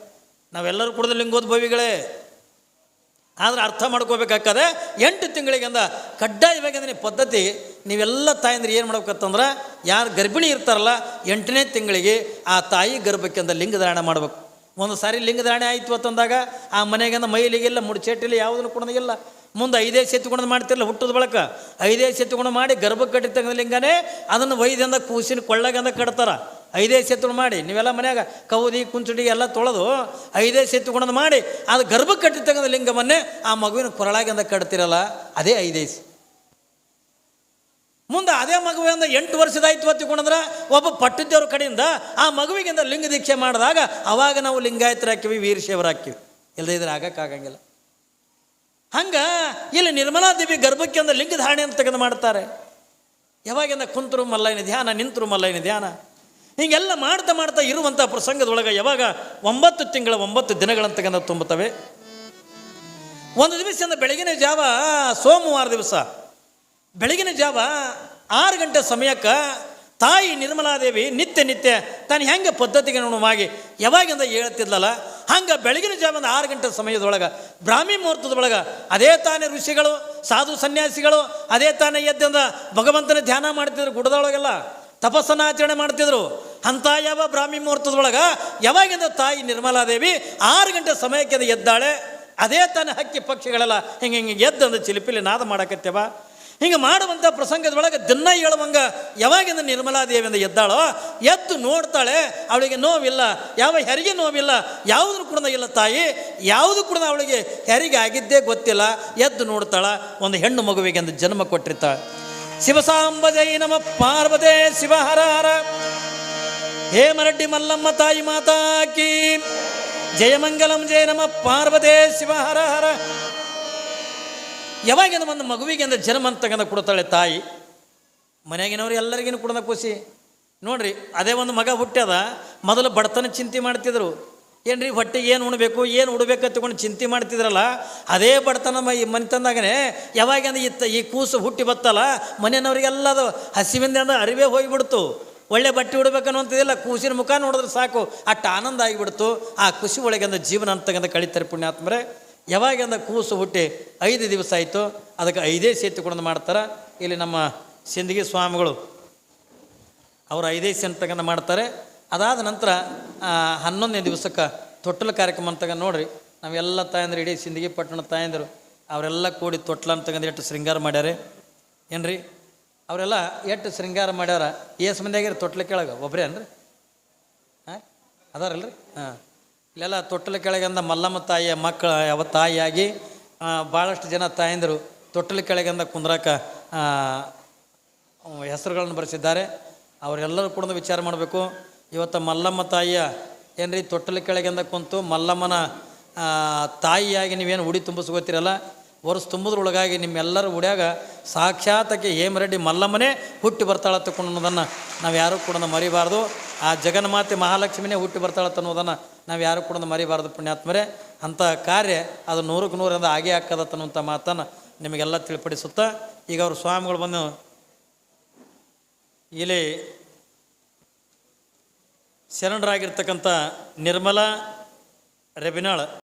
ನಾವೆಲ್ಲರೂ ಕೂಡ ಲಿಂಗೋದ್ಭವಿಗಳೇ. ಆದ್ರೆ ಅರ್ಥ ಮಾಡ್ಕೋಬೇಕಾಗ್ತದೆ. ಎಂಟು ತಿಂಗಳಿಗಿಂದ ಕಡ್ಡಾಯವಾಗಿ ಪದ್ಧತಿ, ನೀವೆಲ್ಲ ತಾಯಂದ್ರೆ ಏನು ಮಾಡ್ಬೇಕಂತಂದ್ರೆ, ಯಾರು ಗರ್ಭಿಣಿ ಇರ್ತಾರಲ್ಲ, ಎಂಟನೇ ತಿಂಗಳಿಗೆ ಆ ತಾಯಿ ಗರ್ಭಕ್ಕಿಂದ ಲಿಂಗಧಾರಣ ಮಾಡ್ಬೇಕು. ಒಂದು ಸಾರಿ ಲಿಂಗಧಾರಣೆ ಆಯಿತು ಅಂತಂದಾಗ, ಆ ಮನೆಗಿಂದ ಮೈಲಿಗೆಲ್ಲ ಮುಡಿಚೇಟಿಲ್ಲ ಯಾವುದನ್ನು ಕೊಡೋದಿಲ್ಲ. ಮುಂದೆ ಐದೇ ಸೆತ್ಕೊಂಡು ಮಾಡ್ತಿರಲ್ಲ ಹುಟ್ಟದ ಬಳಕ. ಐದೇ ಸೆತ್ತುಕೊಂಡು ಮಾಡಿ ಗರ್ಭ ಕಟ್ಟಿರ್ತಕ್ಕಂಥ ಲಿಂಗನೇ ಅದನ್ನು ವೈದ್ಯಂದ ಕೂಸಿನ ಕೊಳ್ಳಗಂದ ಕಟ್ತಾರೆ. ಐದೇ ಸೆತ್ಕೊಂಡು ಮಾಡಿ. ನೀವೆಲ್ಲ ಮನ್ಯಾಗ ಕೌದಿ, ಕುಂಚುಡಿ ಎಲ್ಲ ತೊಳೆದು ಐದೇ ಸೆತ್ಕೊಂಡು ಮಾಡಿ, ಅದು ಗರ್ಭ ಕಟ್ಟಿರ್ತಕ್ಕಂಥ ಲಿಂಗವನ್ನೇ ಆ ಮಗುವಿನ ಕೊರಳಾಗಿಂದ ಕಟ್ತಿರಲ್ಲ, ಅದೇ ಐದೇ ಮುಂದೆ ಅದೇ ಮಗುವಿಂದ ಎಂಟು ವರ್ಷದಾಯ್ತು ಹೊತ್ತಿಕೊಂಡಂದ್ರೆ ಒಬ್ಬ ಪಟ್ಟದ್ದೇವ್ರ ಕಡೆಯಿಂದ ಆ ಮಗುವಿಗಿಂದ ಲಿಂಗ ದೀಕ್ಷೆ ಮಾಡಿದಾಗ ಅವಾಗ ನಾವು ಲಿಂಗಾಯತರ ಹಾಕಿವಿ ವೀರಶೈವರ ಹಾಕಿವಿ ಇಲ್ಲದೇ ಇದ್ರೆ ಆಗಕ್ಕಾಗಂಗಿಲ್ಲ. ಹಂಗ ಇಲ್ಲಿ ನಿರ್ಮಲಾ ದೇವಿ ಗರ್ಭಕ್ಕೆ ಅಂದ ಲಿಂಗ ಧಾರಣೆ ಅಂತ ತೆಗೆದು ಮಾಡ್ತಾರೆ. ಯಾವಾಗಿಂದ ಕುಂತರು ಮಲ್ಲೈನ ಧ್ಯಾನ, ನಿಂತರು ಮಲ್ಲೈನ ಧ್ಯಾನ? ಹೀಗೆಲ್ಲ ಮಾಡ್ತಾ ಮಾಡ್ತಾ ಇರುವಂಥ ಪ್ರಸಂಗದೊಳಗೆ ಯಾವಾಗ ಒಂಬತ್ತು ತಿಂಗಳ ಒಂಬತ್ತು ದಿನಗಳಂತ ತೆಗೆದು ತುಂಬುತ್ತವೆ? ಒಂದು ದಿವಸದಿಂದ ಬೆಳಗಿನ ಜಾವ ಸೋಮವಾರ ದಿವಸ. ಬೆಳಗಿನ ಜಾವ ಆರು ಗಂಟೆ ಸಮಯಕ್ಕೆ ತಾಯಿ ನಿರ್ಮಲಾದೇವಿ ನಿತ್ಯ ನಿತ್ಯ ತಾನು ಹೆಂಗೆ ಪದ್ಧತಿಗೆ ಅನುಗುಣವಾಗಿ ಯಾವಾಗಿಂದ ಹೇಳ್ತಿದ್ಲಲ್ಲ ಹಂಗೆ ಬೆಳಗಿನ ಜಾವನ ಆರು ಗಂಟೆ ಸಮಯದೊಳಗೆ ಬ್ರಾಹ್ಮಿ ಮುಹೂರ್ತದೊಳಗೆ ಅದೇ ತಾನೇ ಋಷಿಗಳು, ಸಾಧು ಸನ್ಯಾಸಿಗಳು, ಅದೇ ತಾನೇ ಎದ್ದಿಂದ ಭಗವಂತನ ಧ್ಯಾನ ಮಾಡ್ತಿದ್ರು ಗುಡದೊಳಗೆಲ್ಲ, ತಪಸ್ಸನ್ನು ಆಚರಣೆ ಮಾಡ್ತಿದ್ರು. ಅಂಥ ಯಾವ ಬ್ರಾಹ್ಮಿ ಮುಹೂರ್ತದೊಳಗೆ ಯಾವಾಗಿಂದ ತಾಯಿ ನಿರ್ಮಲಾದೇವಿ ಆರು ಗಂಟೆ ಸಮಯಕ್ಕೆ ಎದ್ದಾಳೆ, ಅದೇ ತಾನೇ ಹಕ್ಕಿ ಪಕ್ಷಿಗಳೆಲ್ಲ ಹಿಂಗೆ ಹಿಂಗೆ ಎದ್ದಂದು ಚಿಲಿಪಿಲಿ ನಾದ ಮಾಡಕತ್ತೇವ? ಹಿಂಗೆ ಮಾಡುವಂಥ ಪ್ರಸಂಗದೊಳಗೆ ದಿನ ಹೇಳುವಂಗ, ಯಾವಾಗಿಂದ ನಿರ್ಮಲಾದೇವಿಯಿಂದ ಎದ್ದಾಳೋ, ಎದ್ದು ನೋಡ್ತಾಳೆ, ಅವಳಿಗೆ ನೋವಿಲ್ಲ, ಯಾವ ಹೆರಿಗೆ ನೋವಿಲ್ಲ, ಯಾವುದೂ ಕೂಡ ಇಲ್ಲ ತಾಯಿ, ಯಾವುದು ಕೂಡ ಅವಳಿಗೆ ಹೆರಿಗೆ ಆಗಿದ್ದೇ ಗೊತ್ತಿಲ್ಲ, ಎದ್ದು ನೋಡ್ತಾಳ, ಒಂದು ಹೆಣ್ಣು ಮಗುವಿಗೆ ಅಂದ ಜನ್ಮ ಕೊಟ್ಟಿರ್ತಾಳೆ. ಶಿವಸಾಂಬಜೈ ನಮ, ಪಾರ್ವತೆ ಶಿವಹರ ಹರ ಹೇಮರಡ್ಡಿ ಮಲ್ಲಮ್ಮ ತಾಯಿ ಮಾತಾಕಿ ಜಯಮಂಗಲಂ ಜಯ ನಮ, ಪಾರ್ವತೆ ಶಿವಹರ ಹರ ಯಾವಾಗಿಂದ ಒಂದು ಮಗುವಿಗೆ ಅಂದ್ರೆ ಜನ್ಮ ಅಂತ ಕೊಡ್ತಾಳೆ ತಾಯಿ? ಮನೆಯಾಗಿನವ್ರು ಎಲ್ಲರಿಗೂ ಕೊಡೋದ ಖುಷಿ ನೋಡ್ರಿ, ಅದೇ ಒಂದು ಮಗ ಹುಟ್ಟ್ಯದ, ಮೊದಲು ಬಡತನ ಚಿಂತೆ ಮಾಡ್ತಿದ್ರು. ಏನ್ರಿ, ಹೊಟ್ಟೆ ಏನು ಉಣಬೇಕು, ಏನು ಉಡ್ಬೇಕು ತಗೊಂಡು ಚಿಂತೆ ಮಾಡ್ತಿದ್ರಲ್ಲ, ಅದೇ ಬಡತನ ಮೈ ಮನೆ ತಂದಾಗನೇ ಯಾವಾಗಿಂದ ಇತ್ತ ಈ ಕೂಸು ಹುಟ್ಟಿ ಬತ್ತಲ್ಲ ಮನೆಯವ್ರಿಗೆಲ್ಲ ಅದು ಹಸಿವಿಂದ ಅರಿವೇ ಹೋಗಿಬಿಡ್ತು. ಒಳ್ಳೆ ಬಟ್ಟೆ ಉಡ್ಬೇಕನ್ನುವಂಥದ್ದಿಲ್ಲ ಕೂಸಿನ ಮುಖ ನೋಡಿದ್ರೆ ಸಾಕು, ಅಷ್ಟು ಆನಂದ ಆಗಿಬಿಡ್ತು. ಆ ಖುಷಿ ಒಳಗಿಂದ ಜೀವನ ಅಂತಕ್ಕಂಥ ಕಳಿತಾರೆ ಪುಣ್ಯಾತ್ಮರೇ. ಯಾವಾಗಿಂದ ಕೂಸು ಹುಟ್ಟಿ ಐದು ದಿವಸ ಆಯಿತು, ಅದಕ್ಕೆ ಐದೇ ಸೇತುಕೊಂಡು ಮಾಡ್ತಾರೆ. ಇಲ್ಲಿ ನಮ್ಮ ಸಿಂದಗಿ ಸ್ವಾಮಿಗಳು ಅವರು ಐದೇ ತಗೊಂಡು ಮಾಡ್ತಾರೆ. ಅದಾದ ನಂತರ ಹನ್ನೊಂದನೇ ದಿವಸಕ್ಕೆ ತೊಟ್ಟಲ ಕಾರ್ಯಕ್ರಮ ಅಂತ ನೋಡ್ರಿ. ನಾವೆಲ್ಲ ತಾಯಂದ್ರೆ, ಇಡೀ ಸಿಂದಗಿ ಪಟ್ಟಣ ತಾಯಂದರು, ಅವರೆಲ್ಲ ಕೂಡಿ ತೊಟ್ಲ ತಗೊಂಡು ಎಷ್ಟು ಶೃಂಗಾರ ಮಾಡ್ಯಾರೆ. ಏನ್ರಿ? ಅವರೆಲ್ಲ ಎಷ್ಟು ಶೃಂಗಾರ ಮಾಡ್ಯಾರ. ಏಸ್ ಮಂದಿ ಆಗ್ಯಾರ ತೊಟ್ಲ ಕೆಳಗೆ ಒಬ್ಬರೇ ರೀ ಹಾಂ ಅದಾರಲ್ರಿ? ಹಾಂ. ಇಲ್ಲೆಲ್ಲ ತೊಟ್ಟಲ ಕೆಳಗಂದ ಮಲ್ಲಮ್ಮ ತಾಯಿಯ ಮಕ್ಕಳ ಯಾವ ತಾಯಿಯಾಗಿ ಭಾಳಷ್ಟು ಜನ ತಾಯಂದರು ತೊಟ್ಟಲ ಕೆಳಗಂದ ಕುಂದ್ರಾಕ ಹೆಸರುಗಳನ್ನು ಬರೆಸಿದ್ದಾರೆ. ಅವರೆಲ್ಲರೂ ಕೂಡ ವಿಚಾರ ಮಾಡಬೇಕು. ಇವತ್ತು ಮಲ್ಲಮ್ಮ ತಾಯಿಯ ಏನ್ರಿ, ತೊಟ್ಟಲ ಕೆಳಗಿಂದ ಕುಂತು ಮಲ್ಲಮ್ಮನ ತಾಯಿಯಾಗಿ ನೀವೇನು ಉಡಿ ತುಂಬಿಸ್ಕೋತಿರಲ್ಲ? ವರ್ಷ ತುಂಬುದ್ರೊಳಗಾಗಿ ನಿಮ್ಮೆಲ್ಲರೂ ಉಡ್ಯಾಗ ಸಾಕ್ಷಾತಕ್ಕೆ ಹೇಮರೆಡ್ಡಿ ಮಲ್ಲಮ್ಮನೇ ಹುಟ್ಟಿ ಬರ್ತಾಳ ಅನ್ನೋದನ್ನು ನಾವು ಯಾರೂ ಕೂಡ ಮರಿಬಾರ್ದು. ಆ ಜಗನ್ಮಾತೆ ಮಹಾಲಕ್ಷ್ಮಿನೇ ಹುಟ್ಟಿ ಬರ್ತಾಳತ್ತ ಅನ್ನೋದನ್ನು ನಾವು ಯಾರು ಕೂಡ ಮರಿಬಾರ್ದು ಪುಣ್ಯಾತ್ಮರೇ. ಅಂತಹ ಕಾರ್ಯ ಅದು ನೂರಕ್ಕೆ ನೂರಿಂದ ಆಗೇ ಹಾಕದತ್ತನ್ನುವಂಥ ಮಾತನ್ನು ನಿಮಗೆಲ್ಲ ತಿಳಿಪಡಿಸುತ್ತಾ ಈಗ ಅವರು ಸ್ವಾಮಿಗಳು ಬಂದು ಇಲ್ಲಿ ಶರಣರಾಗಿರ್ತಕ್ಕಂಥ ನಿರ್ಮಲಾ, ರೆಬಿನಾಳ್.